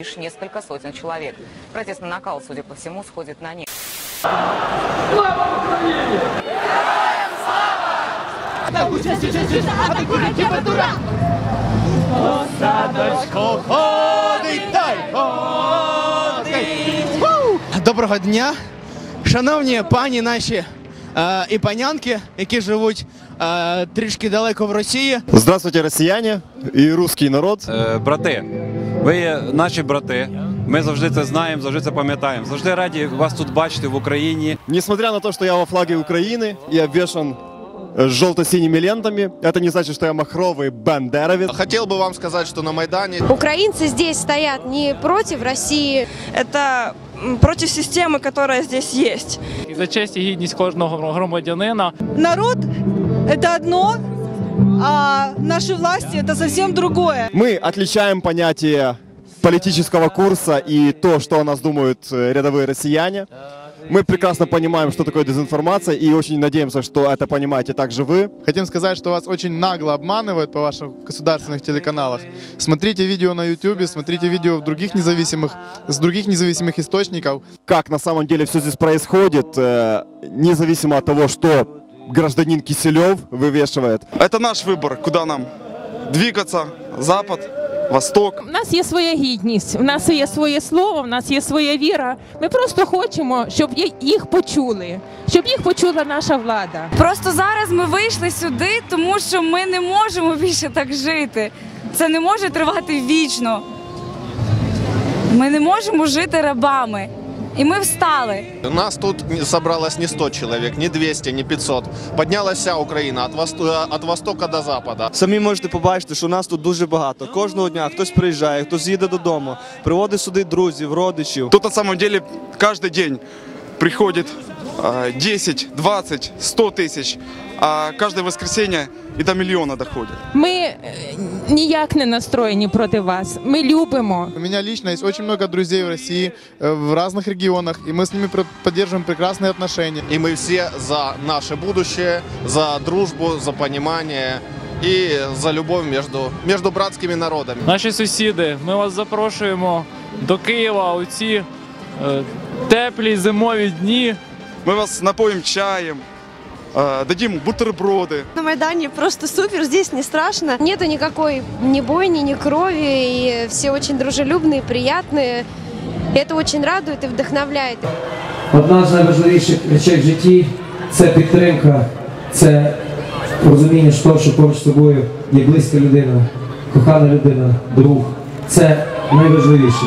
лишь несколько сотен человек. Протестный накал, судя по всему, сходит на нет. Доброго дня, шановні пані наші е, і панянки, які живуть е, трішки далеко в Росії. Здравствуйте, россияне и русский народ. Е, брати, ви є наші брати. Ми завжди це знаємо, завжди це пам'ятаємо. Завжди раді вас тут бачити в Україні. Несмотря на то, что я во флаге Украины и обвешан э, желто-синими лентами, это не значит, что я махровый бандеровец. Хотел бы вам сказать, что на Майдане Украинцы здесь стоят не против России, это м, против системы, которая здесь есть. І за честь і гідність кожного громадянина Народ – это одно, а наши власти – это совсем другое. Мы отличаем понятие политического курса и то, что о нас думают э, рядовые россияне. Мы прекрасно понимаем, что такое дезинформация, и очень надеемся, что это понимаете также вы. Хотим сказать, что вас очень нагло обманывают по ваших государственных телеканалах. Смотрите видео на YouTube, смотрите видео в других независимых, с других независимых источников. Как на самом деле все здесь происходит, э, независимо от того, что гражданин Киселев вывешивает. Это наш выбор, куда нам двигаться. Запад, Восток. У нас є своя гідність, у нас є своє слово, у нас є своя віра. Ми просто хочемо, щоб є- їх почули, щоб їх почула наша влада. Просто зараз ми вийшли сюди, тому що ми не можемо більше так жити. Це не може тривати вічно. Ми не можемо жити рабами. І ми встали. нас тут не- собралось не 100 человек, не 200, не 500. Поднялась вся Украина от, восто- от востока до запада. Самі можете побачити, що нас тут дуже багато. Кожного дня хтось приїжджає, хтось їде додому, приводить сюди друзів, родичів. Тут на самом деле каждый день приходит э, 10, 20, 100 тысяч, а каждое воскресенье и до миллиона доходит. Ми е, ніяк не настроєні проти вас. Ми любимо. У меня лично есть очень много друзей в России, э, в разных регионах, и мы с ними про- поддерживаем прекрасные отношения. И мы все за наше будущее, за дружбу, за понимание и за любовь между, между братскими народами. наші сусіди. Ми вас запрошуємо до Києва у ці е, теплі зимові дні. Мы вас напоим чаем, э, дадим бутерброды. На Майдане просто супер, здесь не страшно. Нету никакой ни бойни, ни крови, и все очень дружелюбные, приятные. Это очень радует и вдохновляет. Одна з найважливіших речей в житті це підтримка, це розуміння ж того, що поруч з тобою є близька людина, кохана людина, друг. Це найважливіше.